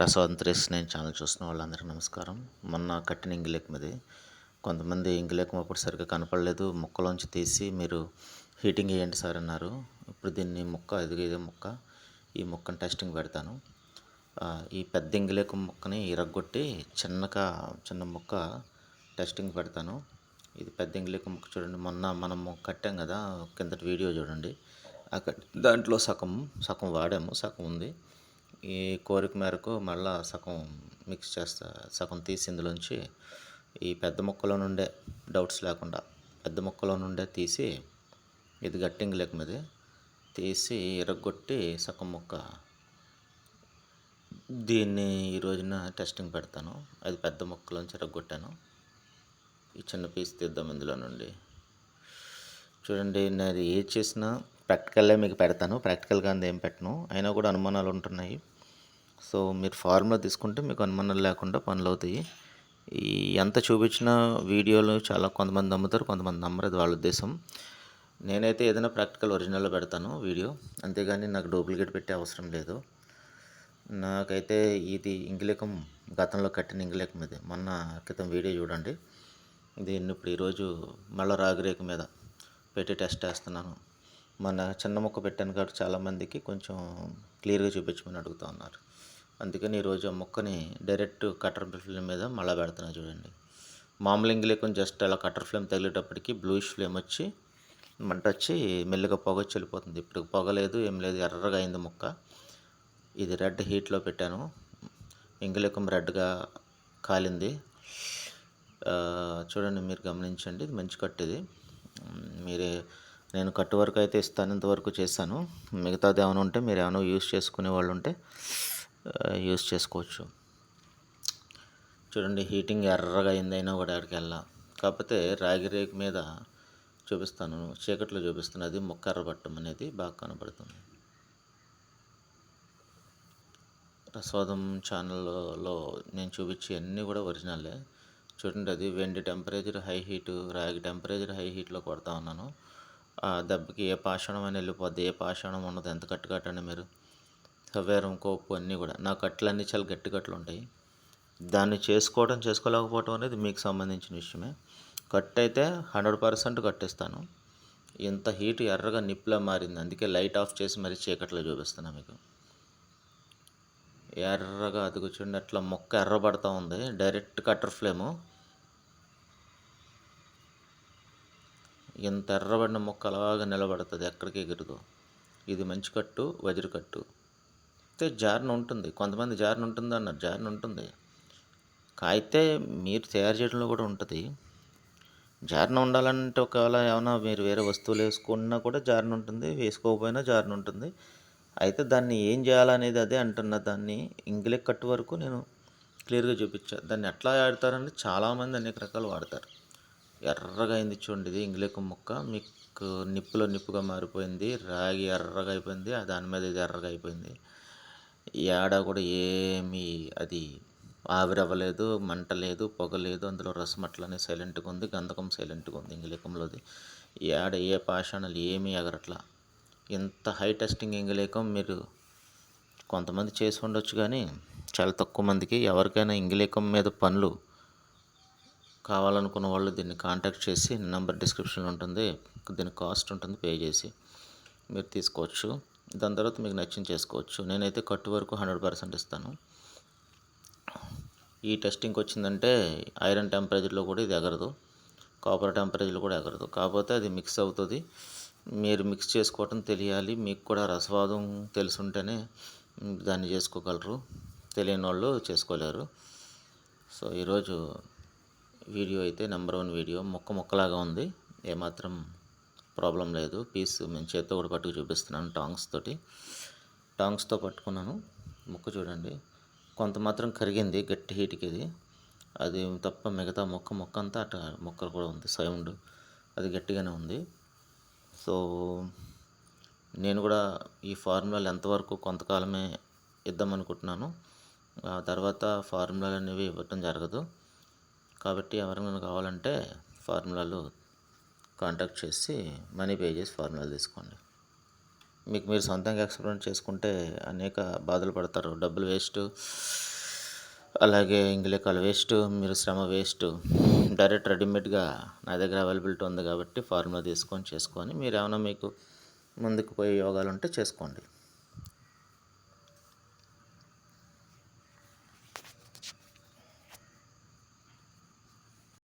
రసవంతరేస్ నేను ఛానల్ చూస్తున్న వాళ్ళందరికీ నమస్కారం. మొన్న కట్టిన ఇంగిలేకం ఇది. కొంతమంది ఇంగిలేకం అప్పుడు సరిగ్గా కనపడలేదు. ముక్కలోంచి తీసి మీరు హీటింగ్ వేయండి సార్ అన్నారు. ఇప్పుడు దీన్ని ముక్క ఎదిగే ఇదే ముక్క. ఈ ముక్కను టెస్టింగ్ పెడతాను. ఈ పెద్ద ఇంగిలేకం ముక్కని ఇరగొట్టి చిన్నగా చిన్న ముక్క టెస్టింగ్ పెడతాను. ఇది పెద్ద ఇంగిలేకం ముక్క చూడండి. మొన్న మనము కట్టాం కదా కిందటి వీడియో చూడండి. దాంట్లో సగం సగం వాడాము సగం ఉంది. ఈ కోరిక మేరకు మళ్ళా సగం మిక్స్ చేస్తా సగం తీసి ఇందులోంచి ఈ పెద్ద ముక్కలో నుండే డౌట్స్ లేకుండా పెద్ద ముక్కలో నుండే తీసి ఇది గట్టింగ్ లెక్క మీది తీసి ఇరగొట్టి సగం ముక్క దీన్ని ఈ రోజున టెస్టింగ్ పెడతాను. అది పెద్ద ముక్కలోంచి ఇరగొట్టాను. ఈ చిన్న పీస్ తీద్దాం ఇందులో నుండి. చూడండి నేను ఏది చేసినా ప్రాక్టికల్లే మీకు పెడతాను. ప్రాక్టికల్గా అంది ఏం పెట్టను. అయినా కూడా అనుమానాలు ఉంటున్నాయి. సో మీరు ఫార్ములా తీసుకుంటే మీకు అనుమానాలు లేకుండా పనులు అవుతాయి. ఈ ఎంత చూపించిన వీడియోలు చాలా కొంతమంది నమ్ముతారు కొంతమంది నమ్మరు అది వాళ్ళ ఉద్దేశం. నేనైతే ఏదైనా ప్రాక్టికల్ ఒరిజినల్లో పెడతాను వీడియో. అంతేగాని నాకు డూప్లికేట్ పెట్టే అవసరం లేదు. నాకైతే ఇది ఇంగిలేకం గతంలో కట్టిన ఇంగిలేకం ఇది. మొన్న క్రితం వీడియో చూడండి. దీన్ని ఇప్పుడు ఈరోజు మళ్ళీ రాగిరేక మీద. పెట్టి టెస్ట్ చేస్తున్నాను. మన చిన్న మొక్క పెట్టాను కాబట్టి చాలామందికి కొంచెం క్లియర్గా చూపించమని అడుగుతూ ఉన్నారు. అందుకని ఈరోజు ఆ మొక్కని డైరెక్ట్ కటర్ ఫ్లేమ్ మీద మళ్ళీ పెడుతున్నాను చూడండి. మామూలు ఇంగిలేకం జస్ట్ అలా కటర్ ఫ్లేమ్ తగిలేటప్పటికి బ్లూయిష్ ఫ్లేమ్ వచ్చి మంట వచ్చి మెల్లిగా పొగ వచ్చి వెళ్ళిపోతుంది. ఇప్పుడు పొగ లేదు ఏం లేదు ఎర్రగా అయింది మొక్క. ఇది రెడ్ హీట్లో పెట్టాను. ఇంగిలేకం రెడ్గా కాలింది. చూడండి మీరు గమనించండి. ఇది మంచి కట్టు ఇది మీరే నేను కట్టు వరకు అయితే ఇస్తానంత వరకు చేశాను మిగతాది ఏమైనా ఉంటే మీరు ఏమైనా యూస్ చేసుకునే వాళ్ళు ఉంటే యూస్ చేసుకోవచ్చు. చూడండి హీటింగ్ ఎర్రగా అయిందైనా కూడా అక్కడికి వెళ్ళా కాకపోతే రాగి రేకు మీద చూపిస్తాను చీకట్లో చూపిస్తాను. అది మొక్క ఎర్రబట్టం అనేది బాగా కనబడుతుంది. ప్రసాదం ఛానల్లో నేను చూపించి అన్నీ కూడా ఒరిజినలే. చూడండి అది వెండి టెంపరేచర్ హై హీటు రాగి టెంపరేచర్ హై హీట్లో కొడతా ఉన్నాను. ఆ దెబ్బకి ఏ పాషాణం అని వెళ్ళిపోద్ది ఏ పాషాణం ఉండదు ఎంత కట్టు కట్టండి మీరు? సవేరం కోపు అన్నీ కూడా. నా కట్లన్నీ చాలా గట్టి కట్లు ఉంటాయి. దాన్ని చేసుకోవడం చేసుకోలేకపోవడం అనేది మీకు సంబంధించిన విషయమే. కట్ అయితే హండ్రెడ్ పర్సెంట్ కట్టేస్తాను. ఇంత హీట్ ఎర్రగా నిప్పులా మారింది. అందుకే లైట్ ఆఫ్ చేసి మరి చీకట్లో చూపిస్తున్నా మీకు. ఎర్రగా అది కూర్చుండి అట్లా మొక్క ఎర్రబడతా ఉంది. Direct cutter flame. ఇంత ఎర్రబడిన ముక్కలాగా నిలబడుతుంది ఎక్కడికి ఎగురుదు. ఇది మంచి కట్టు వజ్రకట్టు అయితే జారిన ఉంటుంది కొంతమంది జారిన ఉంటుంది అన్నారు జారిన ఉంటుంది. అయితే మీరు తయారు చేయడంలో కూడా ఉంటుంది. జారిన ఉండాలంటే ఒకవేళ ఏమైనా మీరు వేరే వస్తువులు వేసుకున్నా కూడా జారిన ఉంటుంది వేసుకోకపోయినా జారిన ఉంటుంది. అయితే దాన్ని ఏం చేయాలనేది అదే అంటున్నా దాన్ని ఇంగిలే కట్టు వరకు నేను క్లియర్గా చూపించాను దాన్ని ఎట్లా ఆడతారంటే చాలామంది అనేక రకాలు వాడతారు. ఎర్రగా అయింది చూడండి ఇది ఇంగ్లీకు ముక్క. మీకు నిప్పులో నిప్పుగా మారిపోయింది రాగి ఎర్రగా అయిపోయింది దాని మీద ఇది ఎర్రగా అయిపోయింది. ఏడ కూడా ఏమీ అది ఆవిరవ్వలేదు మంట లేదు పొగ లేదు అందులో రసం అట్లనే సైలెంట్గా ఉంది గంధకం సైలెంట్గా ఉంది ఇంగ్లీకంలోది. ఏడ ఏ పాషాణాలు ఏమీ ఎగరట్లా. ఇంత హై టెస్టింగ్ ఇంగ్లీకం మీరు కొంతమంది చేసి ఉండొచ్చు కానీ చాలా తక్కువ మందికి ఎవరికైనా ఇంగ్లీకం మీద పనులు కావాలనుకున్న వాళ్ళు దీన్ని కాంటాక్ట్ చేసి నెంబర్ డిస్క్రిప్షన్లో ఉంటుంది. దీని కాస్ట్ ఉంటుంది పే చేసి మీరు తీసుకోవచ్చు. దాని తర్వాత మీకు నచ్చింది చేసుకోవచ్చు. నేనైతే కట్టు వరకు హండ్రెడ్ పర్సెంట్ ఇస్తాను. ఈ టెస్టింగ్కి వచ్చిందంటే ఐరన్ టెంపరేచర్లో కూడా ఇది ఎగరదు. కాపర్ టెంపరేచర్లో కూడా ఎగరదు. కాకపోతే అది మిక్స్ అవుతుంది. మీరు మిక్స్ చేసుకోవటం తెలియాలి. మీకు కూడా రసవాదం తెలుసుంటేనే దాన్ని చేసుకోగలరు. తెలియని వాళ్ళు చేసుకోలేరు. సో ఈరోజు వీడియో అయితే నెంబర్ వన్ వీడియో. మొక్క మొక్కలాగా ఉంది. ఏమాత్రం ప్రాబ్లం లేదు. పీస్ నేను చేత్తో కూడా పట్టుకు చూపిస్తున్నాను టాంగ్స్ తోటి. టాంగ్స్తో పట్టుకున్నాను. మొక్క చూడండి. కొంత మాత్రం కరిగింది. గట్టి హీట్కి ఇది. అది తప్ప మిగతా మొక్క మొక్క అంతా అట మొక్కలు కూడా ఉంది. సౌండ్ అది గట్టిగానే ఉంది. సో నేను కూడా ఈ ఫార్ములాలు ఎంతవరకు కొంతకాలమే ఇద్దాం అనుకుంటున్నాను ఆ తర్వాత ఫార్ములాలు అనేవి ఇవ్వటం జరగదు. కాబట్టి ఎవరైనా కావాలంటే ఫార్ములాలు కాంటాక్ట్ చేసి మనీ పే చేసి ఫార్ములాలు తీసుకోండి. మీకు మీరు సొంతంగా ఎక్స్పెరిమెంట్ చేసుకుంటే అనేక బాధలు పడతారు. డబ్బులు వేస్ట్ అలాగే ఇంగిలికాలు వేస్ట్ మీరు శ్రమ వేస్ట్ డైరెక్ట్ రెడీమేడ్గా నా దగ్గర అవైలబిలిటీ ఉంది కాబట్టి ఫార్ములా తీసుకొని చేసుకొని మీరు ఏమైనా మీకు ముందుకు పోయే యోగాలు ఉంటే చేసుకోండి.